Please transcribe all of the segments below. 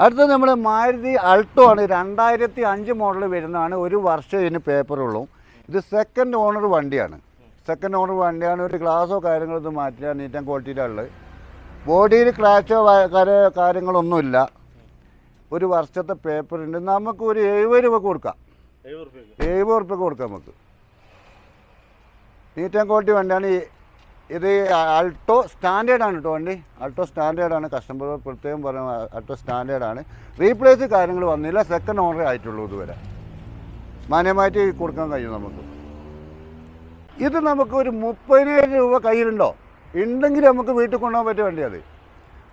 അടുത്തത് നമ്മൾ മാരുതി അൾട്ടോ ആണ്. രണ്ടായിരത്തി അഞ്ച് മോഡൽ വരുന്നതാണ്. ഒരു വർഷം ഇതിന് പേപ്പറുള്ളൂ ഇത് സെക്കൻഡ് ഓണർ വണ്ടിയാണ്. സെക്കൻഡ് ഓണർ വണ്ടിയാണ്. ഒരു ഗ്ലാസോ കാര്യങ്ങളോ ഇത് മാറ്റില്ല. നീറ്റ് ആൻഡ് ക്വാളിറ്റിയിലുള്ളത് ബോഡിയിൽ ക്രാച്ചോ കാര്യങ്ങളൊന്നുമില്ല. ഒരു വർഷത്തെ പേപ്പർ ഉണ്ട്. നമുക്ക് ഒരു എഴുപത് രൂപ കൊടുക്കാം. എഴുപത് റുപ്യ കൊടുക്കാം നമുക്ക്. നീറ്റ് ആൻഡ് ക്വാളിറ്റി വണ്ടിയാണ്. ഈ- ഇത് അൾട്ടോ ആണ് കേട്ടോ വണ്ടി. അൾട്ടോ ആണ് കസ്റ്റമർ പ്രത്യേകം പറഞ്ഞ അൾട്ടോ ആണ് റീപ്ലേസ് കാര്യങ്ങൾ വന്നില്ല. സെക്കൻഡ് ഓണർ ആയിട്ടുള്ളൂ ഇതുവരെ. മാന്യമായിട്ട് കൊടുക്കാൻ കഴിയും നമുക്ക്. ഇത് നമുക്ക് ഒരു മുപ്പതിനായിരം രൂപ കയ്യിലുണ്ടോ? ഉണ്ടെങ്കിൽ നമുക്ക് വീട്ടിൽ കൊണ്ടുപോകാൻ പറ്റിയ വണ്ടിയത്.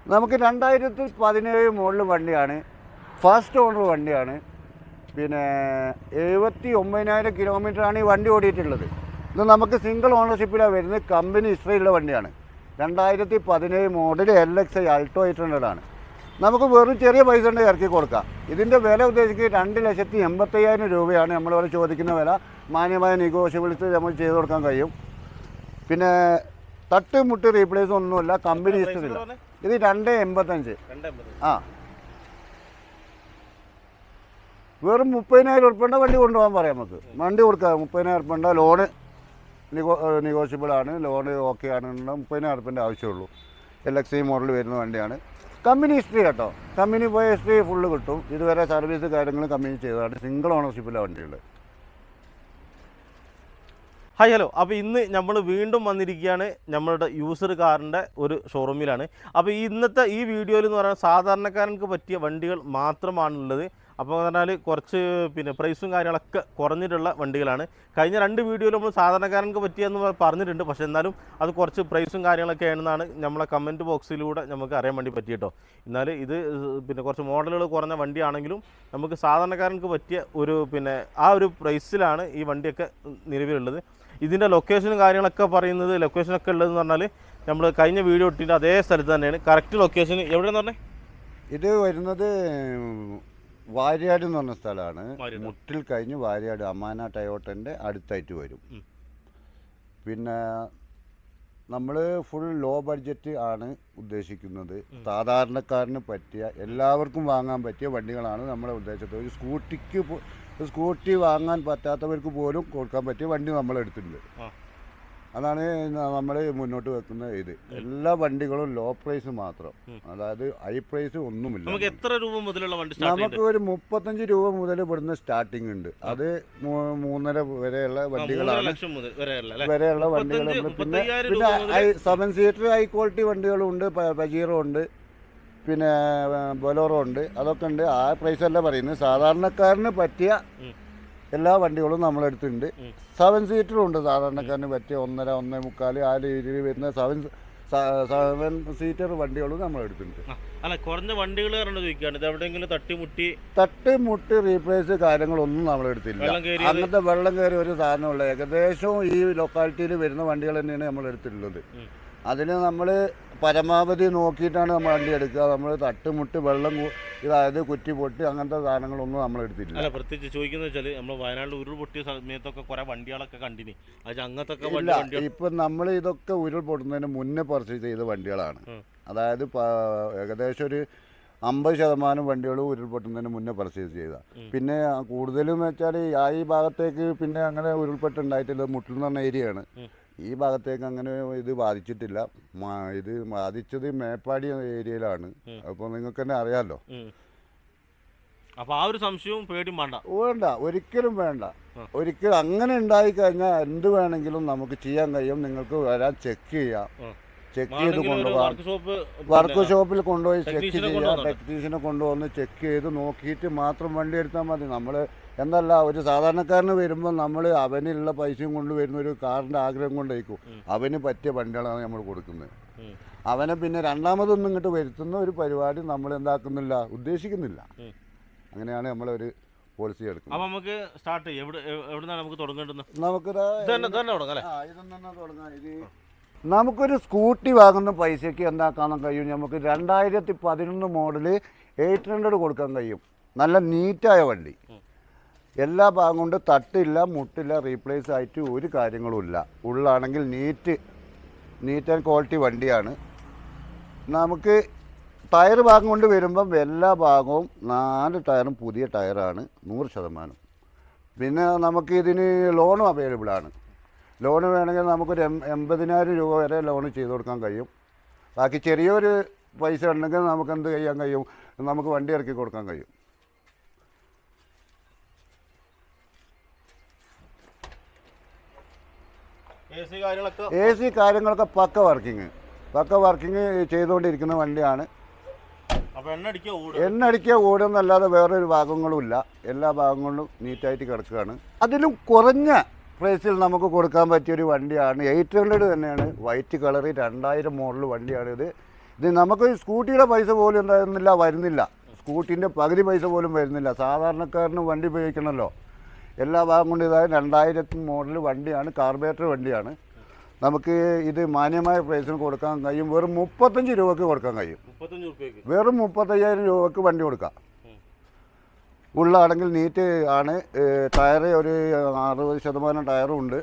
നമുക്ക് രണ്ടായിരത്തി പതിനേഴ് മുകളിൽ വണ്ടിയാണ്. ഫസ്റ്റ് ഓണർ വണ്ടിയാണ്. പിന്നെ എഴുപത്തി ഒമ്പതിനായിരം കിലോമീറ്ററാണ് ഈ വണ്ടി ഓടിയിട്ടുള്ളത്. ഇത് നമുക്ക് സിംഗിൾ ഓണർഷിപ്പിലാണ് വരുന്നത്. കമ്പനി ഇസ്രയേലിലെ വണ്ടിയാണ്. രണ്ടായിരത്തി പതിനേഴ് model L X I Alto eight hundred നമുക്ക് വെറും ചെറിയ പൈസ ഉണ്ട് ഇറക്കി കൊടുക്കാം. ഇതിന്റെ വില ഉദ്ദേശിക്കുക രണ്ട് ലക്ഷത്തി എൺപത്തയ്യായിരം രൂപയാണ് നമ്മളിവിടെ ചോദിക്കുന്ന വില. മാന്യമായ നെഗോഷ്യബിൾസ് നമ്മൾ ചെയ്ത് കൊടുക്കാൻ കഴിയും. പിന്നെ തട്ട് മുട്ട് റീപ്ലേസ് ഒന്നുമില്ല. കമ്പനി ഇഷ്ടത്തില്ല ഇത് രണ്ട് എൺപത്തഞ്ച്. ആ. വെറും മുപ്പതിനായിരം ഉറുപ്പേണ്ട വണ്ടി കൊണ്ടുപോകാൻ പറയാം നമുക്ക്. വണ്ടി കൊടുക്കാം. മുപ്പതിനായിരം ഉറുപ്പേണ്ട ലോണ് നിഗോ നെഗോഷ്യബിൾ ആണ് ലോണ് ഓക്കെ ആണെന്നുണ്ടെങ്കിൽ മുപ്പതിനായിരം ഉറുപ്പേന്റെ ആവശ്യമുള്ളൂ. എൽ എക്സ് ഐ മോഡൽ വരുന്ന വണ്ടിയാണ്. കമ്പനി ഹിസ്റ്ററി കേട്ടോ. കമ്പനി പോയ ഹിസ്റ്ററി ഫുള്ള് കിട്ടും. ഇതുവരെ സർവീസ് കാര്യങ്ങൾ കമ്പനി ചെയ്തതാണ്. സിംഗിൾ ഓണർഷിപ്പിലാണ് വണ്ടിയുള്ളത് ഹായ് ഹലോ അപ്പോൾ ഇന്ന് നമ്മൾ വീണ്ടും വന്നിരിക്കുകയാണ് നമ്മളുടെ യൂസർ കാറിന്റെ ഒരു ഷോറൂമിലാണ് അപ്പോൾ ഇന്നത്തെ ഈ വീഡിയോയിൽ എന്ന് പറയുന്നത് സാധാരണക്കാരനക്ക് പറ്റിയ വണ്ടികൾ മാത്രമാണുള്ളത്. അപ്പോൾ എന്ന് പറഞ്ഞാൽ കുറച്ച് പിന്നെ പ്രൈസും കാര്യങ്ങളൊക്കെ കുറഞ്ഞിട്ടുള്ള വണ്ടികളാണ്. കഴിഞ്ഞ രണ്ട് വീഡിയോയിൽ നമ്മൾ സാധാരണക്കാരനക്ക് പറ്റിയെന്ന് പറഞ്ഞിട്ടുണ്ട്. പക്ഷേ എന്നാലും അത് കുറച്ച് പ്രൈസും കാര്യങ്ങളൊക്കെ ആണെന്നാണ് നമ്മളെ കമന്റ് ബോക്സിലൂടെ നമുക്ക് അറിയാൻ വേണ്ടി പറ്റിയിട്ടോ എന്നാൽ ഇത് പിന്നെ കുറച്ച് മോഡലുകൾ കുറഞ്ഞ വണ്ടിയാണെങ്കിലും നമുക്ക് സാധാരണക്കാരനക്ക് പറ്റിയ ഒരു പിന്നെ ആ ഒരു പ്രൈസിലാണ് ഈ വണ്ടിയൊക്കെ നിലവിലുള്ളത്. ഇതിന്റെ ലൊക്കേഷനും കാര്യങ്ങളൊക്കെ പറയുന്നത് ലൊക്കേഷനൊക്കെ ഉള്ളതെന്ന് പറഞ്ഞാൽ നമ്മൾ കഴിഞ്ഞ വീഡിയോ ഇട്ടിട്ട് അതേ സ്ഥലത്ത് തന്നെയാണ്. കറക്റ്റ് ലൊക്കേഷൻ എവിടെയെന്ന് പറഞ്ഞേ? ഇത് വരുന്നത് വാര്യാട് എന്ന് പറഞ്ഞ സ്ഥലമാണ് വാര്യാട്. മുട്ടിൽ കഴിഞ്ഞ് വാര്യാട് അമാന ടയോട്ടന്റെ അടുത്തായിട്ട് വരും ഉം. പിന്നെ നമ്മൾ ഫുൾ ലോ ബഡ്ജറ്റ് ആണ് ഉദ്ദേശിക്കുന്നത് സാധാരണക്കാരന് പറ്റിയ എല്ലാവർക്കും വാങ്ങാൻ പറ്റിയ വണ്ടികളാണ് നമ്മളെ ഉദ്ദേശിച്ചത് ഒരു സ്കൂട്ടിക്ക് സ്കൂട്ടി വാങ്ങാൻ പറ്റാത്തവർക്ക് പോലും കൊടുക്കാൻ പറ്റിയ വണ്ടി നമ്മളെടുത്തിട്ടുണ്ട് ആ. അതാണ് നമ്മൾ മുന്നോട്ട് വെക്കുന്ന ഇത്. എല്ലാ വണ്ടികളും ലോ പ്രൈസ് മാത്രം. അതായത് ഹൈ പ്രൈസ് ഒന്നുമില്ല. നമുക്ക് എത്ര രൂപ മുതലുള്ള വണ്ടി നമുക്ക് ഒരു മുപ്പത്തഞ്ച് രൂപ മുതൽ ഇവിടുന്ന് സ്റ്റാർട്ടിംഗ് ഉണ്ട്. അത് മൂന്നര വരെയുള്ള വണ്ടികളാണ്. വരെയുള്ള വണ്ടികൾ പിന്നെ പിന്നെ സെവൻ സീറ്റർ ഹൈ ക്വാളിറ്റി വണ്ടികളും ഉണ്ട്. പജീറോ ഉണ്ട്. പിന്നെ ബൊലോറോ ഉണ്ട്. അതൊക്കെ ഉണ്ട്. ആ പ്രൈസ് അല്ല പറയുന്നത്. സാധാരണക്കാരന് പറ്റിയ. എല്ലാ വണ്ടികളും നമ്മളെടുത്തുണ്ട്. സെവൻ സീറ്ററും ഉണ്ട് സാധാരണക്കാരന് പറ്റിയ ഒന്നര ഒന്നേ മുക്കാൽ ആ രീതിയിൽ വരുന്ന സെവൻ സെവൻ സീറ്റർ വണ്ടികളും നമ്മളെടുത്തിട്ടുണ്ട് എടുത്തിട്ടുണ്ട് അല്ല കുറഞ്ഞ വണ്ടികൾ കാരണം ചോദിക്കുകയാണ്. ഇത് എവിടെയെങ്കിലും തട്ടിമുട്ടി തട്ട് മുട്ട് റീപ്ലേസ് കാര്യങ്ങളൊന്നും നമ്മളെടുത്തില്ല എടുത്തില്ല അങ്ങനത്തെ വെള്ളം കയറി ഒരു സാധനമുള്ള ഏകദേശം ഈ ലൊക്കാലിറ്റിയിൽ വരുന്ന വണ്ടികൾ തന്നെയാണ് നമ്മൾ എടുത്തിട്ടുള്ളത്. അതിന് നമ്മൾ പരമാവധി നോക്കിയിട്ടാണ് നമ്മൾ വണ്ടി എടുക്കുക. നമ്മൾ തട്ടുമുട്ട് വെള്ളം ഇതായത് കുറ്റി പൊട്ടി അങ്ങനത്തെ സാധനങ്ങളൊന്നും നമ്മൾ എടുത്തിട്ടില്ല. അല്ല പ്രത്യേകിച്ച് ചോദിക്കുന്നത് വെച്ചാൽ നമ്മൾ വയനാട്ടിൽ ഉരുൾ പൊട്ടിയ സമയത്തൊക്കെ കുറെ വണ്ടികളൊക്കെ കണ്ടിനി. അങ്ങനത്തെ ഇല്ല ഇപ്പം നമ്മൾ ഇതൊക്കെ ഉരുൾ പൊട്ടുന്നതിന് മുന്നേ പർച്ചേസ് ചെയ്ത വണ്ടികളാണ്. അതായത് ഏകദേശം ഒരു അമ്പത് ശതമാനം വണ്ടികൾ ഉരുൾപൊട്ടുന്നതിന് മുന്നേ പർച്ചേസ് ചെയ്ത. പിന്നെ കൂടുതലും വെച്ചാൽ ആ ഈ ഭാഗത്തേക്ക് പിന്നെ അങ്ങനെ ഉരുൾപൊട്ടുണ്ടായിട്ടില്ല മുട്ടിൽ എന്ന് പറഞ്ഞ ഏരിയയാണ്. ഈ ഭാഗത്തേക്ക് അങ്ങനെ ഇത് ബാധിച്ചിട്ടില്ല. ഇത് ബാധിച്ചത് മേപ്പാടി ഏരിയയിലാണ്. അപ്പൊ അപ്പോൾ നിങ്ങൾക്ക് തന്നെ അറിയാമല്ലോ. അപ്പൊ ആ ഒരു സംശയവും പേടിയും വേണ്ട. വേണ്ട ഒരിക്കലും വേണ്ട. ഒരിക്കലും അങ്ങനെ ഉണ്ടായി കഴിഞ്ഞാൽ എന്ത് വേണമെങ്കിലും നമുക്ക് ചെയ്യാൻ കഴിയും. നിങ്ങൾക്ക് വരാൻ ചെക്ക് ചെയ്യാം. ചെക്ക് ചെയ്ത് കൊണ്ടുപോകാം വർക്ക് ഷോപ്പ് വർക്ക് ഷോപ്പിൽ കൊണ്ടുപോയി ചെക്ക് ചെയ്യാം? ടെക്നീഷ്യനെ കൊണ്ടുവന്ന് ചെക്ക് ചെയ്ത് നോക്കിയിട്ട് മാത്രം വണ്ടി എടുത്താൽ മതി. നമ്മൾ എന്നല്ല ഒരു സാധാരണക്കാരന് വരുമ്പോൾ നമ്മൾ അവനുള്ള പൈസയും കൊണ്ട് വരുന്ന ഒരു കാറിന്റെ ആഗ്രഹം കൊണ്ടായിരിക്കും. അവന് പറ്റിയ വണ്ടികളാണ് നമ്മൾ കൊടുക്കുന്നത്. അവനെ പിന്നെ രണ്ടാമതൊന്നും ഇങ്ങോട്ട് വരുത്തുന്ന ഒരു പരിപാടി നമ്മൾ എന്താക്കുന്നില്ല ഉദ്ദേശിക്കുന്നില്ല. അങ്ങനെയാണ് നമ്മളൊരു പോളിസി എടുക്കുന്നത്. അപ്പോൾ നമുക്ക് സ്റ്റാർട്ട് ചെയ്യും. എവിടെ നമുക്ക് തുടങ്ങേണ്ടത്? നമുക്ക് ഇത് തുടങ്ങാം നമുക്കൊരു സ്കൂട്ടി വാങ്ങുന്ന പൈസയ്ക്ക് എന്താക്കാൻ കഴിയും? നമുക്ക് രണ്ടായിരത്തി പതിനൊന്ന് മോഡൽ എയ്റ്റ് ഹൺഡ്രഡ് കൊടുക്കാൻ കഴിയും. നല്ല നീറ്റായ വണ്ടി. എല്ലാ ഭാഗം കൊണ്ട് തട്ടില്ല മുട്ടില്ല റീപ്ലേസ് ആയിട്ട് ഒരു കാര്യങ്ങളുമില്ല. ഉള്ളാണെങ്കിൽ നീറ്റ് നീറ്റ് ആൻഡ് ക്വാളിറ്റി വണ്ടിയാണ്. നമുക്ക് ടയർ ഭാഗം കൊണ്ട് വരുമ്പം എല്ലാ ഭാഗവും നാല് ടയറും പുതിയ ടയറാണ് നൂറ് ശതമാനം. പിന്നെ നമുക്ക് ഇതിന് ലോണും അവൈലബിൾ ആണ്. ലോൺ വേണമെങ്കിൽ നമുക്കൊരു എം എൺപതിനായിരം രൂപ വരെ ലോൺ ചെയ്ത് കൊടുക്കാൻ കഴിയും. ബാക്കി ചെറിയൊരു പൈസ ഉണ്ടെങ്കിൽ നമുക്ക് എന്ത് ചെയ്യാൻ കഴിയും? നമുക്ക് വണ്ടി ഇറക്കി കൊടുക്കാൻ കഴിയും. എ സി കാര്യങ്ങളൊക്കെ പക്ക വർക്കിംഗ് പക്ക വർക്കിംഗ് ചെയ്തുകൊണ്ടിരിക്കുന്ന വണ്ടിയാണ്. എണ്ണ അടിക്കുക എണ്ണടിക്കുക ഓടുന്നല്ലാതെ വേറൊരു ഭാഗങ്ങളുമില്ല. എല്ലാ ഭാഗങ്ങളിലും നീറ്റായിട്ട് കിടക്കുകയാണ്. അതിലും കുറഞ്ഞ പ്രൈസിൽ നമുക്ക് കൊടുക്കാൻ പറ്റിയൊരു വണ്ടിയാണ്. എയ്റ്റ് ഹൺഡ്രഡ് തന്നെയാണ്. വൈറ്റ് കളറ് രണ്ടായിരം മോഡൽ വണ്ടിയാണിത്. ഇത് നമുക്ക് സ്കൂട്ടിയുടെ പൈസ പോലും എന്തായിരുന്നില്ല വരുന്നില്ല. സ്കൂട്ടിന്റെ പകുതി പൈസ പോലും വരുന്നില്ല. സാധാരണക്കാരന് വണ്ടി ഉപയോഗിക്കണമല്ലോ. എല്ലാ ഭാഗം കൊണ്ട് ഇതായ രണ്ടായിരത്തി മോഡൽ വണ്ടിയാണ് കാർബേറ്റർ വണ്ടിയാണ്. നമുക്ക് ഇത് മാന്യമായ പ്രൈസിന് കൊടുക്കാൻ കഴിയും. വെറും മുപ്പത്തഞ്ച് രൂപക്ക് കൊടുക്കാൻ കഴിയും. വെറും മുപ്പത്തയ്യായിരം രൂപക്ക് വണ്ടി കൊടുക്കാം. ഉള്ളാണെങ്കിൽ നീറ്റ് ആണ്. ടയർ ഒരു അറുപത് ശതമാനം ടയറും ഉണ്ട്.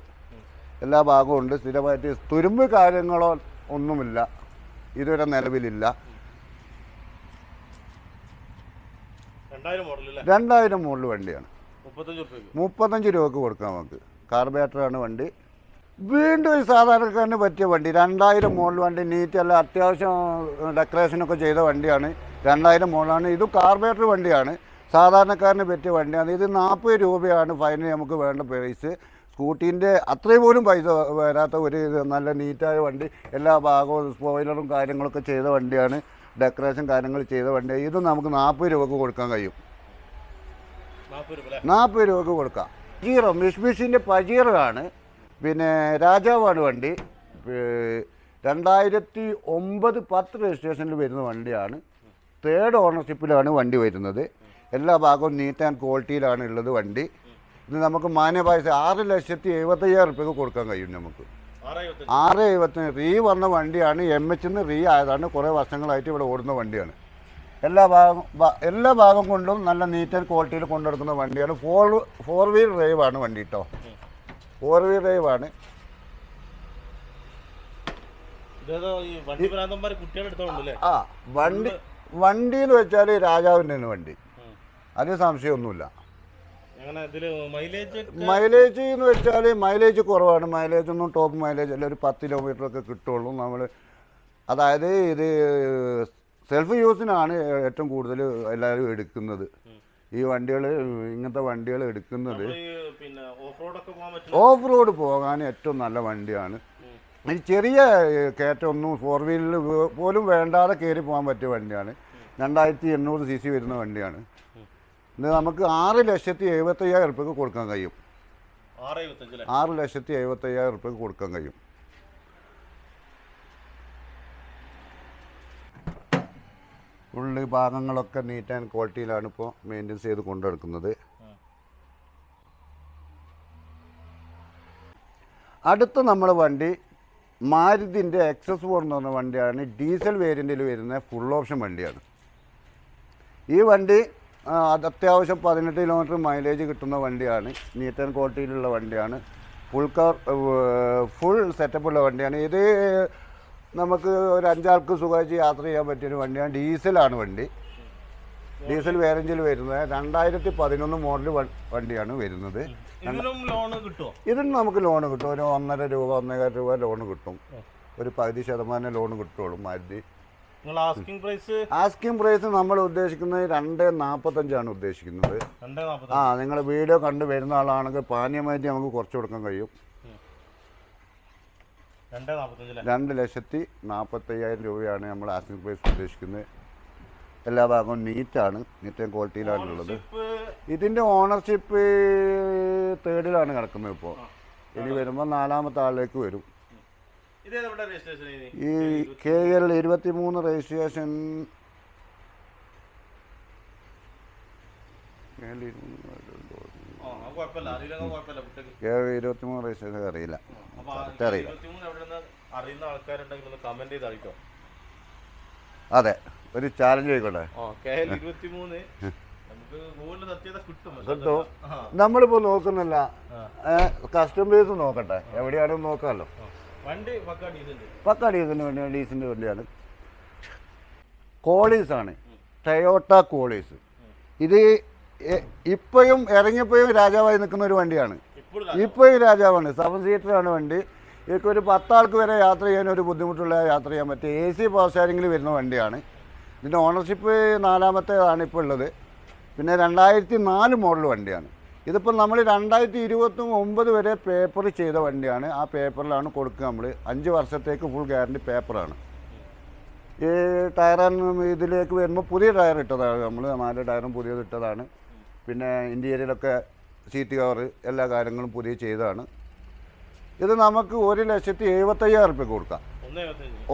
എല്ലാ ഭാഗവും ഉണ്ട്. സ്ഥിരമായിട്ട് തുരുമ്പ് കാര്യങ്ങളോ ഒന്നുമില്ല. ഇതുവരെ നിലവിലില്ല. രണ്ടായിരം മോഡൽ വണ്ടിയാണ്. മുപ്പത്തഞ്ച് രൂപക്ക് കൊടുക്കാം നമുക്ക്. കാർബേറ്ററാണ് വണ്ടി. വീണ്ടും ഒരു സാധാരണക്കാരന് പറ്റിയ വണ്ടി. രണ്ടായിരം മോഡൽ വണ്ടി നീറ്റ് അല്ല അത്യാവശ്യം ഡെക്കറേഷനൊക്കെ ചെയ്ത വണ്ടിയാണ്. രണ്ടായിരം മോളാണ് ഇത് കാർബേറ്റർ വണ്ടിയാണ്. സാധാരണക്കാരന് പറ്റിയ വണ്ടിയാണ്. ഇത് നാൽപ്പത് രൂപയാണ് ഫൈനൽ നമുക്ക് വേണ്ട പ്രൈസ് സ്കൂട്ടീന്റെ അത്രയും പോലും പൈസ വരാത്ത ഒരു നല്ല നീറ്റായ വണ്ടി. എല്ലാ ഭാഗവും സ്പോയിലറും കാര്യങ്ങളൊക്കെ ചെയ്ത വണ്ടിയാണ്. ഡെക്കറേഷൻ കാര്യങ്ങൾ ചെയ്ത വണ്ടിയാണ്. ഇത് നമുക്ക് നാൽപ്പത് രൂപക്ക് കൊടുക്കാൻ കഴിയും. നാൽപ്പത് രൂപക്ക് കൊടുക്കാം. പജീറോ മിഷ്മിഷിന്റെ പജീറാണ്. പിന്നെ രാജാവാണ് വണ്ടി. രണ്ടായിരത്തി ഒമ്പത് പത്ത് രജിസ്ട്രേഷനിൽ വരുന്ന വണ്ടിയാണ്. തേർഡ് ഓണർഷിപ്പിലാണ് വണ്ടി വരുന്നത്. എല്ലാ ഭാഗവും നീറ്റ് ആൻഡ് ക്വാളിറ്റിയിലാണ് ഉള്ളത് വണ്ടി. ഇത് നമുക്ക് മാന്യപായസ ആറ് ലക്ഷത്തി എഴുപത്തയ്യായിരം റുപ്യക്ക് കൊടുക്കാൻ കഴിയും നമുക്ക്. ആറ് എഴുപത്തി റീ വന്ന വണ്ടിയാണ്. എം എച്ചിന്ന് റീ ആയതാണ്. കുറേ വർഷങ്ങളായിട്ട് ഇവിടെ ഓടുന്ന വണ്ടിയാണ്. എല്ലാ ഭാഗം എല്ലാ ഭാഗം കൊണ്ടും നല്ല നീറ്റ് ആൻഡ് ക്വാളിറ്റിയിൽ കൊണ്ടെടുക്കുന്ന വണ്ടിയാണ്. ഫോർ ഫോർ വീൽ ഡ്രൈവ് ആണ് വണ്ടി കേട്ടോ ഫോർ വീൽ ഡ്രൈവ് ആണ്. ആ വണ്ടി വണ്ടി എന്ന് വെച്ചാൽ രാജാവിന്റെ വണ്ടി. അതിന് സംശയമൊന്നുമില്ല. മൈലേജ് എന്ന് വെച്ചാൽ മൈലേജ് കുറവാണ്. മൈലേജ് ഒന്നും ടോപ്പ് മൈലേജ് അല്ല. ഒരു പത്ത് കിലോമീറ്റർ ഒക്കെ കിട്ടുള്ളൂ. നമ്മൾ അതായത് ഇത് സെൽഫ് യൂസിനാണ് ഏറ്റവും കൂടുതൽ എല്ലാവരും എടുക്കുന്നത്. ഈ വണ്ടികൾ ഇങ്ങനത്തെ വണ്ടികൾ എടുക്കുന്നത്. ഓഫ് റോഡ് പോകാൻ ഏറ്റവും നല്ല വണ്ടിയാണ്. ഈ ചെറിയ കയറ്റമൊന്നും ഫോർ വീലർ പോലും വേണ്ടാതെ കയറി പോകാൻ പറ്റിയ വണ്ടിയാണ്. രണ്ടായിരത്തി എണ്ണൂറ് സി സി വരുന്ന വണ്ടിയാണ്. ഇത് നമുക്ക് ആറ് ലക്ഷത്തി എഴുപത്തയ്യായിരം റുപ്യക്ക് കൊടുക്കാൻ കഴിയും. ആറ് ലക്ഷത്തി എഴുപത്തയ്യായിരം റുപ്യക്ക് കൊടുക്കാൻ കഴിയും. ഉള്ളി ഭാഗങ്ങളൊക്കെ നീറ്റ് ആൻഡ് ക്വാളിറ്റിയിലാണ് ഇപ്പോൾ മെയിന്റെയിൻസ് ചെയ്ത് കൊണ്ടെടുക്കുന്നത്. അടുത്ത നമ്മൾ വണ്ടി മാരുതിന്റെ എക്സസ് ഫോർ എന്ന് പറഞ്ഞ വണ്ടിയാണ്. ഡീസൽ വേരിയന്റിൽ വരുന്ന ഫുൾ ഓപ്ഷൻ വണ്ടിയാണ്. ഈ വണ്ടി അത് അത്യാവശ്യം പതിനെട്ട് കിലോമീറ്റർ മൈലേജ് കിട്ടുന്ന വണ്ടിയാണ്. നീറ്റ് ആൻഡ് ക്വാളിറ്റിയിലുള്ള വണ്ടിയാണ്. ഫുൾ കവർ ഫുൾ സെറ്റപ്പുള്ള വണ്ടിയാണ്. ഇത് നമുക്ക് ഒരു അഞ്ചാൾക്ക് സുഖമായിട്ട് യാത്ര ചെയ്യാൻ പറ്റിയൊരു വണ്ടിയാണ് ഡീസലാണ് വണ്ടി. ഡീസൽ വേറെഞ്ചിൽ വരുന്നത്. രണ്ടായിരത്തി പതിനൊന്ന് മോഡൽ വണ്ടിയാണ് വരുന്നത്. ഇതിനും നമുക്ക് ലോൺ കിട്ടും. ഒരു ഒന്നര രൂപ ഒന്നേകാൽ രൂപ ലോൺ കിട്ടും. ഒരു പകുതി ശതമാനം ലോൺ കിട്ടുള്ളൂ മാരുതി. ആസ്കിംഗ് പ്രൈസ് നമ്മൾ ഉദ്ദേശിക്കുന്നത് രണ്ട് നാൽപ്പത്തഞ്ചാണ് ഉദ്ദേശിക്കുന്നത്. ആ നിങ്ങൾ വീഡിയോ കണ്ടു വരുന്ന ആളാണെങ്കിൽ പാനീയമായിട്ട് നമുക്ക് കുറച്ച് കൊടുക്കാൻ കഴിയും. രണ്ടേ ലക്ഷത്തി നാൽപ്പത്തയ്യായിരം രൂപയാണ് നമ്മൾ ആസ്കിംഗ് പ്രൈസ് ഉദ്ദേശിക്കുന്നത്. എല്ലാ ഭാഗവും നീറ്റാണ് നീറ്റ് ആൻഡ് ക്വാളിറ്റിയിലാണ് ഉള്ളത് ഇപ്പ് ഇതിന്റെ ഓണർഷിപ്പ് തേർഡിലാണ് കിടക്കുന്നത് ഇപ്പോൾ. ഇനി വരുമ്പോൾ നാലാമത്തെ ആളിലേക്ക് വരും. ഈ കെ എൽ ഇരുപത്തി മൂന്ന് രജിസ്ട്രേഷൻ കെ എൽ ഇരുപത്തി മൂന്ന് രജിസ്ട്രേഷൻ അറിയില്ല. അറിയില്ല. ഇരുപത്തിമൂന്ന് അതെ ഒരു ചാലഞ്ച് ആയിക്കോട്ടെ. നമ്മളിപ്പോ കിട്ടും നമ്മളിപ്പോൾ നോക്കുന്നില്ല. കസ്റ്റമേഴ്സ് നോക്കട്ടെ. എവിടെയാണെന്ന് നോക്കാമല്ലോ പക്ക ഡീസിന് വേണ്ടി ഡീസിന്റെ വണ്ടിയാണ്. കോളീസ് ആണ്. ടയോട്ട കോളീസ് ഇത് ഇപ്പോഴും ഇറങ്ങിയപ്പോഴും രാജാവായി നിൽക്കുന്ന ഒരു വണ്ടിയാണ്. ഇപ്പോഴും രാജാവാണ്. സെവൻ സീറ്ററാണ് വണ്ടി. ഇതൊക്കെ ഒരു പത്താൾക്ക് വരെ യാത്ര ചെയ്യാൻ ഒരു ബുദ്ധിമുട്ടുള്ള യാത്ര ചെയ്യാൻ പറ്റും എ സി പവർ സ്റ്റാരിങ്ങിൽ വരുന്ന വണ്ടിയാണ്. ഇതിന്റെ ഓണർഷിപ്പ് നാലാമത്തേതാണ് ഇപ്പോൾ ഉള്ളത്. പിന്നെ രണ്ടായിരത്തി നാല് മോഡൽ വണ്ടിയാണ്. ഇതിപ്പോൾ നമ്മൾ രണ്ടായിരത്തി ഇരുപത്തി ഒമ്പത് വരെ പേപ്പർ ചെയ്ത വണ്ടിയാണ്. ആ പേപ്പറിലാണ് കൊടുക്കുക നമ്മൾ അഞ്ച് വർഷത്തേക്ക് ഫുൾ ഗ്യാരണ്ടി പേപ്പറാണ് ഈ ടയറാണ് ഇതിലേക്ക് വരുമ്പോൾ പുതിയ ടയർ ഇട്ടതാണ് നമ്മൾ നാല് ടയറും പുതിയത് ഇട്ടതാണ്. പിന്നെ ഇന്റീരിയലൊക്കെ സീറ്റ് കവർ എല്ലാ കാര്യങ്ങളും പുതിയ ചെയ്തതാണ്. ഇത് നമുക്ക് ഒരു ലക്ഷത്തി എഴുപത്തയ്യായിരം റുപ്യ കൊടുക്കാം.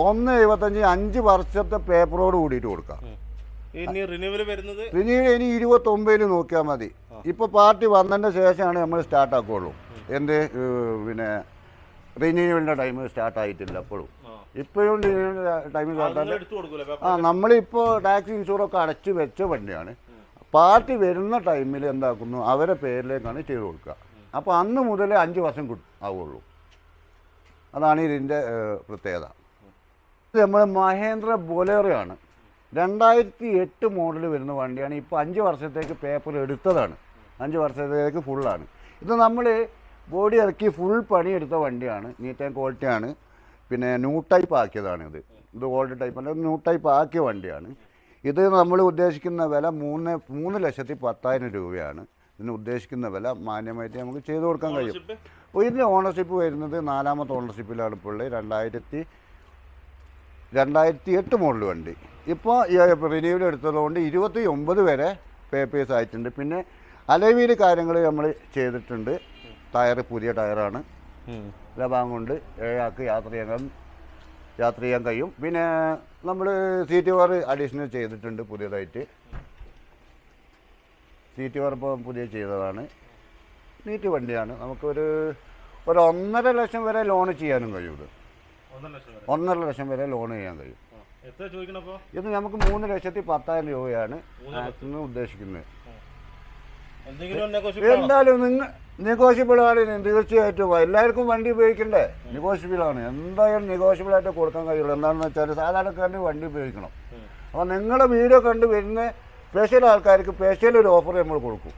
ഒന്ന് എഴുപത്തഞ്ച് അഞ്ച് വർഷത്തെ പേപ്പറോട് കൂടിയിട്ട് കൊടുക്കാം. ഇനി റിന്യൂവൽ ഇനി ഇരുപത്തൊമ്പതിൽ നോക്കിയാൽ മതി. ഇപ്പോൾ പാർട്ടി വന്നതിന്റെ ശേഷമാണ് നമ്മൾ സ്റ്റാർട്ട് ആക്കുകയുള്ളൂ എന്ത് പിന്നെ റിന്യൂവലിന്റെ ടൈം സ്റ്റാർട്ട് ആയിട്ടില്ല അപ്പോഴും ഇപ്പോഴും ടൈം സ്റ്റാർട്ട് ആ നമ്മളിപ്പോൾ ടാക്സ് ഇൻഷുറൊക്കെ അടച്ചു വെച്ച വണ്ടിയാണ്. പാർട്ടി വരുന്ന ടൈമിൽ എന്താക്കുന്നു? അവരെ പേരിലേക്കാണ് ചെയ്തു കൊടുക്കുക. അപ്പോൾ അന്ന് മുതൽ അഞ്ച് വർഷം ആവുള്ളൂ. അതാണ് ഇതിന്റെ പ്രത്യേകത. ഇത് നമ്മൾ മഹേന്ദ്ര ബൊലേറോയാണ്. രണ്ടായിരത്തി എട്ട് മോഡൽ വരുന്ന വണ്ടിയാണ്. ഇപ്പോൾ അഞ്ച് വർഷത്തേക്ക് പേപ്പർ എടുത്തതാണ്. അഞ്ച് വർഷത്തേക്ക് ഫുള്ളാണ്. ഇത് നമ്മൾ ബോഡി ഇറക്കി ഫുൾ പണിയെടുത്ത വണ്ടിയാണ്. നീറ്റ് ആൻഡ് ക്വാളിറ്റിയാണ്. പിന്നെ ന്യൂ ടൈപ്പ് ആക്കിയതാണ് ഇത് ഓൾഡ് ടൈപ്പ് അല്ല ന്യൂ ടൈപ്പ് ആക്കിയ വണ്ടിയാണ്. ഇത് നമ്മൾ ഉദ്ദേശിക്കുന്ന വില മൂന്ന് മൂന്ന് ലക്ഷത്തി പത്തായിരം രൂപയാണ്. ഇതിന് ഉദ്ദേശിക്കുന്ന വില മാന്യമായിട്ട് നമുക്ക് ചെയ്തു കൊടുക്കാൻ കഴിയും. ഇതിന്റെ ഓണർഷിപ്പ് വരുന്നത് നാലാമത്തെ ഓണർഷിപ്പിലാണ് ഇപ്പോൾ ഉള്ളത് രണ്ടായിരത്തി രണ്ടായിരത്തി എട്ട് മോഡൽ വണ്ടി ഇപ്പോൾ റിന്യൂവൽ എടുത്തതുകൊണ്ട് ഇരുപത്തി ഒമ്പത് വരെ പേപ്പേഴ്സ് ആയിട്ടുണ്ട്. പിന്നെ അലവിയിൽ കാര്യങ്ങൾ നമ്മൾ ചെയ്തിട്ടുണ്ട്. ടയർ പുതിയ ടയറാണ്. ഭാഗം കൊണ്ട് ഏഴാൾക്ക് യാത്ര ചെയ്യാൻ യാത്ര ചെയ്യാൻ കഴിയും. പിന്നെ നമ്മൾ സീറ്റ് കവർ അഡീഷണൽ ചെയ്തിട്ടുണ്ട് പുതിയതായിട്ട്. സീറ്റ് കവർ ഇപ്പോൾ പുതിയ ചെയ്തതാണ്. നീറ്റ് വണ്ടിയാണ്. നമുക്കൊരു ഒരു ഒന്നര ലക്ഷം വരെ ലോൺ ചെയ്യാനും കഴിയും ഇത്. ഒന്നര ലക്ഷം വരെ. ലോൺ ചെയ്യാൻ കഴിയും. ഇത് നമുക്ക് മൂന്ന് ലക്ഷത്തി പത്തായിരം രൂപയാണ്. ഉദ്ദേശിക്കുന്നത്? എന്തായാലും നിങ്ങൾ നെഗോഷ്യബിൾ ആണ്. തീർച്ചയായിട്ടും എല്ലാവർക്കും വണ്ടി ഉപയോഗിക്കണ്ടേ? നെഗോഷ്യബിൾ ആണ്. എന്തായാലും നെഗോഷ്യബിൾ ആയിട്ട് കൊടുക്കാൻ കഴിയുള്ളൂ. എന്താണെന്ന് വെച്ചാൽ സാധാരണക്കാരന് വണ്ടി ഉപയോഗിക്കണം. അപ്പൊ അപ്പോൾ നിങ്ങളുടെ വീഡിയോ കണ്ട് വരുന്ന സ്പെഷ്യൽ ആൾക്കാർക്ക് സ്പെഷ്യൽ ഒരു ഓഫർ നമ്മൾ കൊടുക്കും.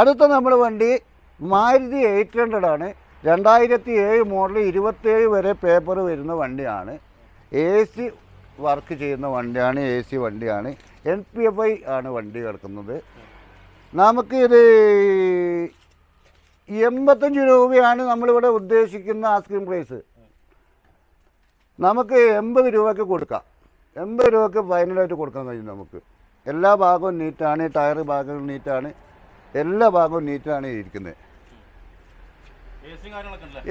അടുത്ത നമ്മുടെ വണ്ടി മാരുതി എയ്റ്റ് ഹൺഡ്രഡ് ആണ്. രണ്ടായിരത്തി ഏഴ് മോഡൽ ഇരുപത്തേഴ് വരെ പേപ്പർ വരുന്ന വണ്ടിയാണ്. എ സി വർക്ക് ചെയ്യുന്ന വണ്ടിയാണ്. എ സി വണ്ടിയാണ്. എൻ പി എഫ് ഐ ആണ് വണ്ടി കിടക്കുന്നത് നമുക്ക് ഇത് എൺപത്തഞ്ച് രൂപയാണ് നമ്മളിവിടെ ഉദ്ദേശിക്കുന്ന ഐസ്ക്രീം പ്രൈസ് നമുക്ക് എൺപത് രൂപയ്ക്ക് കൊടുക്കാം. എൺപത് രൂപയ്ക്ക് ഫൈനലായിട്ട് കൊടുക്കാൻ കഴിയും നമുക്ക്. എല്ലാ ഭാഗവും നീറ്റാണ് ടയർ ഭാഗവും നീറ്റാണ് എല്ലാ ഭാഗവും നീറ്റാണ് ഇരിക്കുന്നത്?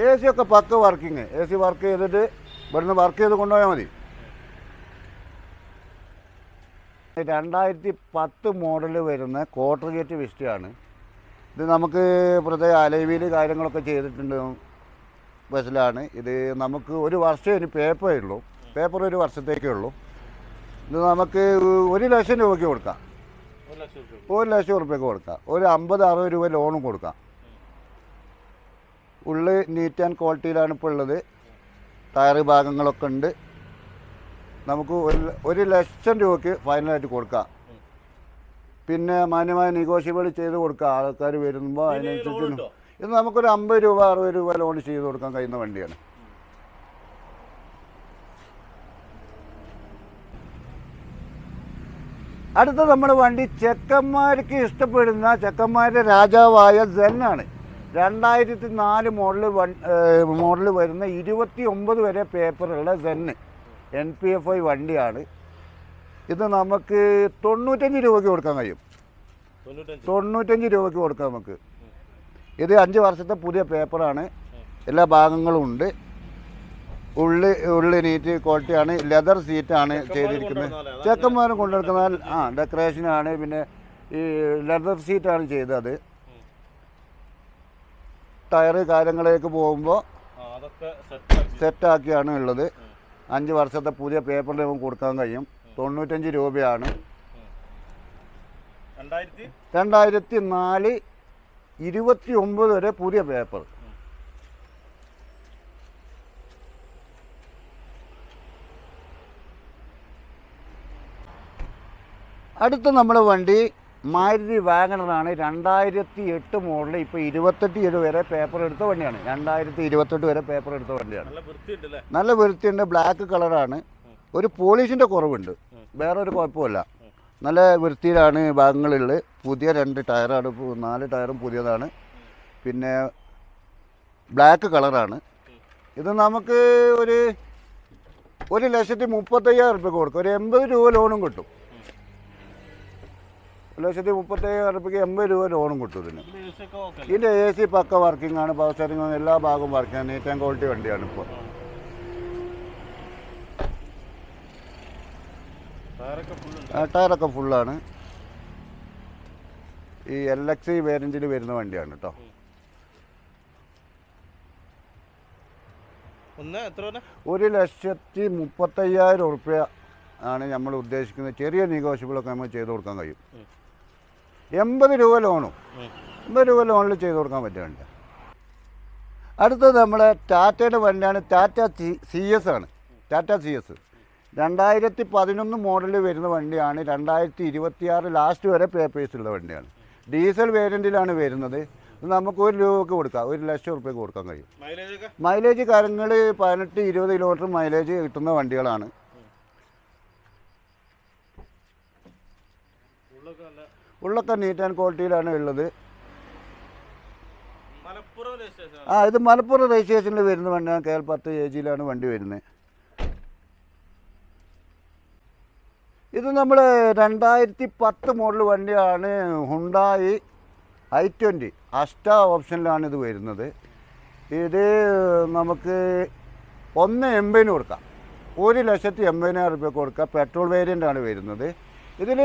എ സി ഒക്കെ pucca working A C work ചെയ്തിട്ട് ഇവിടുന്ന് വർക്ക് ചെയ്ത് കൊണ്ടുപോയാൽ മതി. രണ്ടായിരത്തി പത്ത് മോഡൽ വരുന്ന ക്വാർട്ടർ ഗേറ്റ് വിസ്റ്റയാണ് ഇത് നമുക്ക് പ്രത്യേക അലൈവിയിൽ കാര്യങ്ങളൊക്കെ ചെയ്തിട്ടുണ്ട് ബസ്സിലാണ്. ഇത് നമുക്ക് ഒരു വർഷം ഇനി പേപ്പറേ ഉള്ളൂ. പേപ്പർ ഒരു വർഷത്തേക്കേ ഉള്ളൂ. ഇത് നമുക്ക് ഒരു ലക്ഷം രൂപയ്ക്ക് കൊടുക്കാം. ഒരു ലക്ഷം രൂപ ഒരു ലക്ഷം ഉറുപ്പ്യക്ക് കൊടുക്കാം. ഒരു അമ്പത് അറുപത് രൂപ ലോണും കൊടുക്കാം. ഉള്ളിൽ നീറ്റ് ആൻഡ് ക്വാളിറ്റിയിലാണ് ഇപ്പോൾ ഉള്ളത്. ടയർ ഭാഗങ്ങളൊക്കെ ഉണ്ട്. നമുക്ക് ഒരു ഒരു ലക്ഷം രൂപയ്ക്ക് ഫൈനലായിട്ട് കൊടുക്കാം. പിന്നെ മാന്യമായ നെഗോഷ്യബിൾ ചെയ്ത് കൊടുക്കാം. ആൾക്കാർ വരുമ്പോൾ അതിനനുസരിച്ച് ഇന്ന് ഇത് നമുക്കൊരു അമ്പത് രൂപ അറുപത് രൂപ ലോൺ ചെയ്ത് കൊടുക്കാൻ കഴിയുന്ന വണ്ടിയാണ്. അടുത്ത നമ്മുടെ വണ്ടി ചെക്കന്മാർക്ക് ഇഷ്ടപ്പെടുന്ന ചെക്കന്മാരുടെ രാജാവായ സെന്നാണ് രണ്ടായിരത്തി നാല് മോഡൽ വൺ മോഡൽ വരുന്ന ഇരുപത്തി ഒമ്പത് വരെ പേപ്പറുള്ള സെന്ന് എൻ പി എഫ് ഐ വണ്ടിയാണ്. ഇത് നമുക്ക് തൊണ്ണൂറ്റഞ്ച് രൂപയ്ക്ക് കൊടുക്കാൻ കഴിയും. തൊണ്ണൂറ്റഞ്ച്. രൂപയ്ക്ക് കൊടുക്കാം നമുക്ക്. ഇത് അഞ്ച് വർഷത്തെ പുതിയ പേപ്പറാണ്. എല്ലാ ഭാഗങ്ങളും ഉണ്ട്. ഉള്ളി ഉള്ളി നീറ്റ് ക്വാളിറ്റിയാണ്. ലെതർ സീറ്റാണ് ചെയ്തിരിക്കുന്നത്. ചെക്കന്മാർ കൊണ്ടെടുക്കുന്ന ആ ഡെക്കറേഷനാണ്. പിന്നെ ഈ ലെതർ സീറ്റാണ് ചെയ്തത്. ടയർ കാര്യങ്ങളിലേക്ക് പോകുമ്പോൾ സെറ്റാക്കിയാണ് ഉള്ളത്. അഞ്ച് വർഷത്തെ പുതിയ പേപ്പറിൽ നമുക്ക് കൊടുക്കാൻ കഴിയും. തൊണ്ണൂറ്റഞ്ച് രൂപയാണ്. രണ്ടായിരത്തി? നാല് ഇരുപത്തി ഒമ്പത് വരെ പുതിയ പേപ്പർ. അടുത്ത നമ്മുടെ വണ്ടി മാരുതി വാഗണറാണ് രണ്ടായിരത്തി എട്ട് മോഡൽ ഇപ്പോൾ ഇരുപത്തെട്ട് ഏഴ് വരെ പേപ്പർ എടുത്ത വണ്ടിയാണ്. രണ്ടായിരത്തി ഇരുപത്തെട്ട് വരെ പേപ്പർ എടുത്ത വണ്ടിയാണ്. നല്ല വൃത്തിയുണ്ട് അല്ലേ നല്ല വൃത്തിയുണ്ട് ബ്ലാക്ക് കളറാണ് ഒരു പോളിഷിന്റെ കുറവുണ്ട്. വേറെ ഒരു കുഴപ്പമില്ല നല്ല വൃത്തിയിലാണ് ഭാഗങ്ങളുള്ളത് പുതിയ രണ്ട് ടയറാണ് നാല് ടയറും പുതിയതാണ്. പിന്നെ ബ്ലാക്ക് കളറാണ് ഇത് നമുക്ക് ഒരു ഒരു ലക്ഷത്തി മുപ്പത്തയ്യായിരം റുപ്യ കൊടുക്കും. ഒരു എൺപത് രൂപ ലോണും കിട്ടും. ഒരു ലക്ഷത്തി മുപ്പത്തയ്യായിരം റുപ്യക്ക് എൺപത് രൂപ ലോണും കിട്ടും ഇതിന്. ഇതിന്റെ എ സി പക്ക വർക്കിംഗ് ആണ് പവർ സ്റ്റാറിംഗ് എല്ലാ ഭാഗവും വർക്കിംഗ് ആണ്. നീറ്റ് ആൻഡ് ക്വാളിറ്റി വണ്ടിയാണ് ഇപ്പോൾ ടയറൊക്കെ ഫുള്ളാണ് ഈ എൽ എക്സ് വേരഞ്ചിൽ വരുന്ന വണ്ടിയാണ് കേട്ടോ ഒരു ലക്ഷത്തി മുപ്പത്തയ്യായിരം ഉറുപ്പ്യ ആണ് നമ്മൾ ഉദ്ദേശിക്കുന്നത് ചെറിയ നെഗോഷ്യബിളൊക്കെ നമുക്ക് ചെയ്ത് കൊടുക്കാൻ കഴിയും. എൺപത് രൂപ ലോണും. എൺപത് രൂപ ലോണിൽ ചെയ്ത് കൊടുക്കാൻ പറ്റുന്നുണ്ട്. അടുത്തത് നമ്മുടെ ടാറ്റയുടെ വണ്ടിയാണ്. ടാറ്റ സി എസ് ആണ്. Tata C S. രണ്ടായിരത്തി പതിനൊന്ന് മോഡലിൽ വരുന്ന വണ്ടിയാണ്. രണ്ടായിരത്തി ഇരുപത്തിയാറ് ലാസ്റ്റ് വരെ പേപ്പേഴ്സുള്ള വണ്ടിയാണ്. ഡീസൽ വേരിയന്റിലാണ് വരുന്നത്. നമുക്ക് ഒരു രൂപക്ക് കൊടുക്കാം. ഒരു ലക്ഷം റുപ്യക്ക് കൊടുക്കാൻ കഴിയും. മൈലേജ് കാര്യങ്ങൾ പതിനെട്ട് ഇരുപത് കിലോമീറ്റർ മൈലേജ് കിട്ടുന്ന വണ്ടികളാണ് ഉള്ളൊക്കെ നല്ല ഉള്ളൊക്കെ നീറ്റ് ആൻഡ് ക്വാളിറ്റിയിലാണ് ഉള്ളത്. ആ ഇത് മലപ്പുറം രജിസ്ട്രേഷനിൽ വരുന്ന വണ്ടിയാണ് കെ എൽ പത്ത് എ ജിയിലാണ് വണ്ടി വരുന്നത്. ഇത് നമ്മൾ രണ്ടായിരത്തി പത്ത് മോഡൽ വണ്ടിയാണ് ഹുണ്ടായി ഐ ട്വന്റി അഷ്ട ഓപ്ഷനിലാണ് ഇത് വരുന്നത്. ഇത് നമുക്ക് ഒന്ന് എൺപതിന് കൊടുക്കാം. ഒരു ലക്ഷത്തി എൺപതിനായിരം റുപ്യ കൊടുക്കാം. പെട്രോൾ വേരിയന്റ് ആണ് വരുന്നത്. ഇതിൽ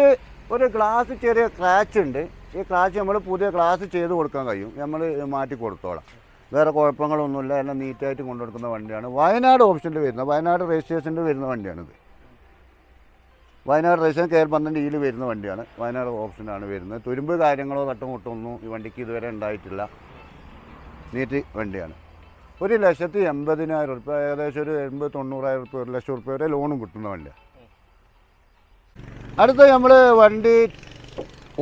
ഒരു ഗ്ലാസ് ചെറിയ ക്രാച്ച് ഉണ്ട്. ഈ ക്രാച്ച് നമ്മൾ പുതിയ ഗ്ലാസ് ചെയ്ത് കൊടുക്കാൻ കഴിയും. നമ്മൾ മാറ്റി കൊടുത്തോളാം. വേറെ കുഴപ്പങ്ങളൊന്നുമില്ല. എല്ലാം നീറ്റായിട്ട് കൊണ്ടുകൊടുക്കുന്ന വണ്ടിയാണ്. വയനാട് ഓപ്ഷനിൽ വരുന്നത് വയനാട് രജിസ്ട്രേഷനിൽ വരുന്ന വണ്ടിയാണിത്. വയനാട് രജിസ്ട്രേഷൻ കയറി പന്ത്രണ്ട് ഇയിൽ വരുന്ന വണ്ടിയാണ്. വയനാട് ഓപ്ഷനാണ് വരുന്നത്. തുരുമ്പ് കാര്യങ്ങളോ തട്ടുമുട്ടൊന്നും ഈ വണ്ടിക്ക് ഇതുവരെ ഉണ്ടായിട്ടില്ല. നീറ്റ് വണ്ടിയാണ്. ഒരു ലക്ഷത്തി എൺപതിനായിരം ഉറുപ്പ്യ ഏകദേശം ഒരു എൺപത് തൊണ്ണൂറായിരം ഉറുപ്പ്യ ഒരു ലക്ഷം ഉറുപ്പ്യ വരെ ലോണും കിട്ടുന്ന വണ്ടിയാണ് അടുത്ത നമ്മൾ വണ്ടി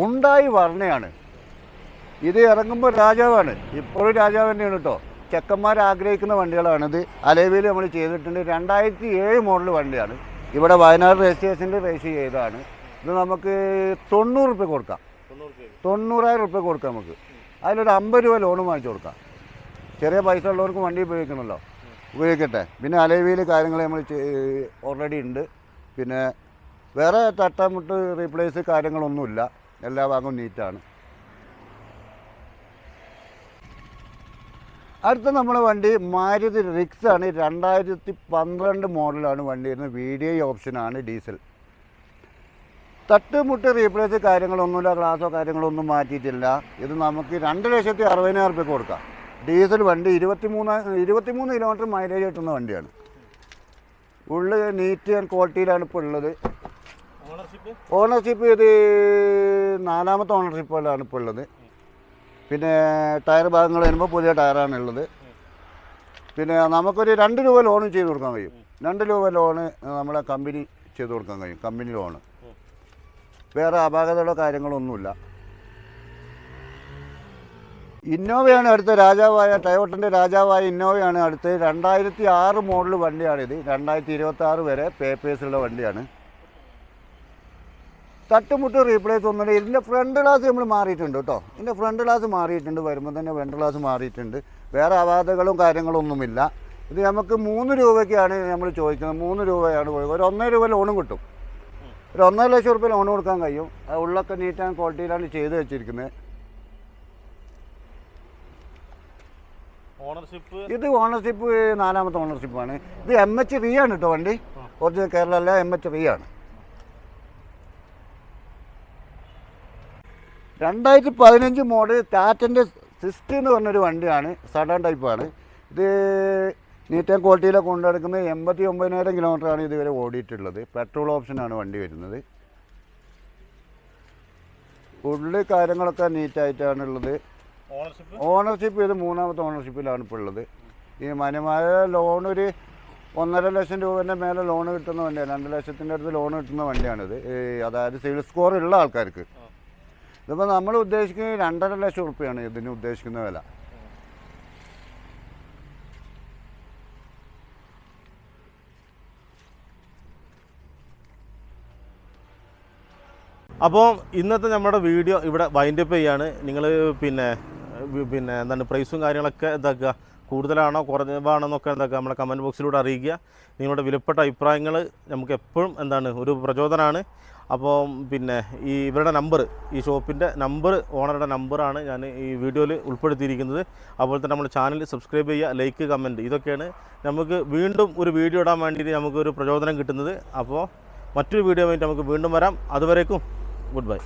ഉണ്ടായി വർണയാണ് ഇത് ഇറങ്ങുമ്പോൾ രാജാവാണ്. ഇപ്പോഴും രാജാവ് തന്നെയാണ് കേട്ടോ. ചെക്കന്മാർ ആഗ്രഹിക്കുന്ന വണ്ടികളാണിത് അലേവിയിൽ നമ്മൾ ചെയ്തിട്ടുണ്ട്. രണ്ടായിരത്തി ഏഴ് മോഡൽ വണ്ടിയാണ്. ഇവിടെ വയനാട് രജിസ്ട്രേഷനിൽ രജിസ്റ്റർ ചെയ്തതാണ്. ഇത് നമുക്ക് തൊണ്ണൂറ് റുപ്യ കൊടുക്കാം. തൊണ്ണൂറായിരം റുപ്യ കൊടുക്കാം നമുക്ക്. അതിലൊരു അമ്പത് രൂപ ലോൺ വാങ്ങിച്ചു കൊടുക്കാം. ചെറിയ പൈസ ഉള്ളവർക്ക് വണ്ടി ഉപയോഗിക്കണമല്ലോ. ഉപയോഗിക്കട്ടെ. പിന്നെ അലവിയിൽ കാര്യങ്ങൾ നമ്മൾ ഓൾറെഡി ഉണ്ട്. പിന്നെ വേറെ തട്ടാമുട്ട് റീപ്ലേസ് കാര്യങ്ങളൊന്നുമില്ല. എല്ലാ ഭാഗവും നീറ്റാണ്. അടുത്ത നമ്മുടെ വണ്ടി മാരുതി റിക്സ് ആണ് രണ്ടായിരത്തി പന്ത്രണ്ട് മോഡലാണ് വണ്ടി വരുന്നത്. വി ഡി ഐ ഓപ്ഷനാണ് ഡീസൽ. തട്ടുമുട്ട് റീപ്ലേസ് കാര്യങ്ങളൊന്നുമില്ല. ഗ്ലാസോ കാര്യങ്ങളൊന്നും മാറ്റിയിട്ടില്ല. ഇത് നമുക്ക് രണ്ട് ലക്ഷത്തി അറുപതിനായിരം റുപ്യ കൊടുക്കാം. ഡീസൽ വണ്ടി ഇരുപത്തി മൂന്ന് ഇരുപത്തിമൂന്ന് കിലോമീറ്റർ മൈലേജ് കിട്ടുന്ന വണ്ടിയാണ്. ഉള്ളിൽ നീറ്റ് ആൻഡ് ക്വാളിറ്റിയിലാണ് ഇപ്പോൾ ഉള്ളത്. ഓണർഷിപ്പ് ഇത് നാലാമത്തെ ഓണർഷിപ്പുകളാണ് ഇപ്പോൾ ഉള്ളത്. പിന്നെ ടയർ ഭാഗങ്ങൾ വരുമ്പോൾ പുതിയ ടയറാണ് ഉള്ളത്. പിന്നെ നമുക്കൊരു രണ്ട് രൂപ ലോൺ ചെയ്ത് കൊടുക്കാൻ കഴിയും. രണ്ട് രൂപ ലോണ് നമ്മളെ കമ്പനി ചെയ്ത് കൊടുക്കാൻ കഴിയും. കമ്പനി ലോണ് വേറെ അപാകതകളോ കാര്യങ്ങളൊന്നുമില്ല. ഇന്നോവയാണ് അടുത്ത രാജാവായ ടയോട്ടന്റെ രാജാവായ ഇന്നോവയാണ് അടുത്ത് രണ്ടായിരത്തി ആറ് മോഡൽ വണ്ടിയാണിത്. രണ്ടായിരത്തി ഇരുപത്തി ആറ് വരെ പേപ്പേഴ്സുള്ള വണ്ടിയാണ്. തട്ടുമുട്ട് റീപ്ലേസ് ഒന്നുമില്ല ഇതിന്റെ ഫ്രണ്ട് ഗ്ലാസ് നമ്മൾ മാറിയിട്ടുണ്ട് കേട്ടോ. ഇതിന്റെ ഫ്രണ്ട് ഗ്ലാസ് മാറിയിട്ടുണ്ട്. വരുമ്പോൾ തന്നെ ഫ്രണ്ട് ഗ്ലാസ് മാറിയിട്ടുണ്ട്. വേറെ അപാധകളും കാര്യങ്ങളൊന്നുമില്ല ഇത് നമുക്ക് മൂന്ന് രൂപയ്ക്കാണ് നമ്മൾ ചോദിക്കുന്നത്. മൂന്ന് രൂപയാണ് ഒരു ഒന്നര രൂപ ലോണും കിട്ടും. ഒരു ഒന്നര ലക്ഷം റുപ്യ ലോൺ കൊടുക്കാൻ കഴിയും. അത് ഉള്ളൊക്കെ നീറ്റ് ആൻഡ് ക്വാളിറ്റിയിലാണ് ചെയ്ത് വെച്ചിരിക്കുന്നത് ഓണർഷിപ്പ് ഇത് ഓണർഷിപ്പ് നാലാമത്തെ ഓണർഷിപ്പാണ് ഇത് എം എച്ച് റീ ആണ് കേട്ടോ വണ്ടി. ഒറിജിനൽ കേരള അല്ല എം എച്ച് റീ ആണ്. രണ്ടായിരത്തി പതിനഞ്ച് മോഡൽ ടാറ്റന്റെ സിസ്റ്റ് എന്ന് പറഞ്ഞൊരു വണ്ടിയാണ് സഡൻ ടൈപ്പാണ് ഇത് നീറ്റ് ആൻഡ് ക്വാളിറ്റിയിലെ കൊണ്ടെടുക്കുന്നത് എൺപത്തി ഒമ്പതിനായിരം കിലോമീറ്ററാണ് ഇതുവരെ ഓടിയിട്ടുള്ളത്. പെട്രോൾ ഓപ്ഷനാണ് വണ്ടി വരുന്നത്. ഉള്ളിൽ കാര്യങ്ങളൊക്കെ നീറ്റായിട്ടാണ് ഉള്ളത്. ഓണർഷിപ്പ് ഓണർഷിപ്പ് ഇത് മൂന്നാമത്തെ ഓണർഷിപ്പിലാണ് ഇപ്പോൾ ഉള്ളത്. ഈ മാന്യമായ ലോൺ ഒരു ഒന്നര ലക്ഷം രൂപേന്റെ മേലെ ലോൺ കിട്ടുന്ന വണ്ടിയാണ്. രണ്ട് ലക്ഷത്തിന്റെ അടുത്ത് ലോൺ കിട്ടുന്ന വണ്ടിയാണിത്. അതായത് സിവിൽ സ്കോർ ഉള്ള ആൾക്കാർക്ക്. ഇതിപ്പോൾ നമ്മൾ ഉദ്ദേശിക്കുന്നത് രണ്ടര ലക്ഷം ഉറുപ്പ്യാണ് ഇതിന് ഉദ്ദേശിക്കുന്ന വില. അപ്പോൾ ഇന്നത്തെ നമ്മുടെ വീഡിയോ ഇവിടെ വൈൻഡപ്പ് ചെയ്യാണ്. നിങ്ങൾ പിന്നെ പിന്നെ എന്താണ് പ്രൈസും കാര്യങ്ങളൊക്കെ എന്താക്കുക കൂടുതലാണോ കുറവാണെന്നൊക്കെ എന്താക്കുക നമ്മളെ കമന്റ് ബോക്സിലൂടെ അറിയിക്കുക. നിങ്ങളുടെ വിലപ്പെട്ട അഭിപ്രായങ്ങൾ നമുക്ക് എപ്പോഴും എന്താണ് ഒരു പ്രചോദനമാണ് അപ്പോൾ പിന്നെ ഈ ഇവരുടെ നമ്പർ ഈ ഷോപ്പിന്റെ നമ്പർ ഓണറുടെ നമ്പറാണ് ഞാൻ ഈ വീഡിയോയിൽ ഉൾപ്പെടുത്തിയിരിക്കുന്നത്. അതുപോലെ തന്നെ നമ്മുടെ ചാനൽ സബ്സ്ക്രൈബ് ചെയ്യുക ലൈക്ക് കമന്റ് ഇതൊക്കെയാണ് നമുക്ക് വീണ്ടും ഒരു വീഡിയോ ഇടാൻ വേണ്ടിയിട്ട് നമുക്കൊരു പ്രചോദനം കിട്ടുന്നത്. അപ്പോൾ മറ്റൊരു വീഡിയോ വേണ്ടി നമുക്ക് വീണ്ടും വരാം. അതുവരേക്കും ഗുഡ് ബൈ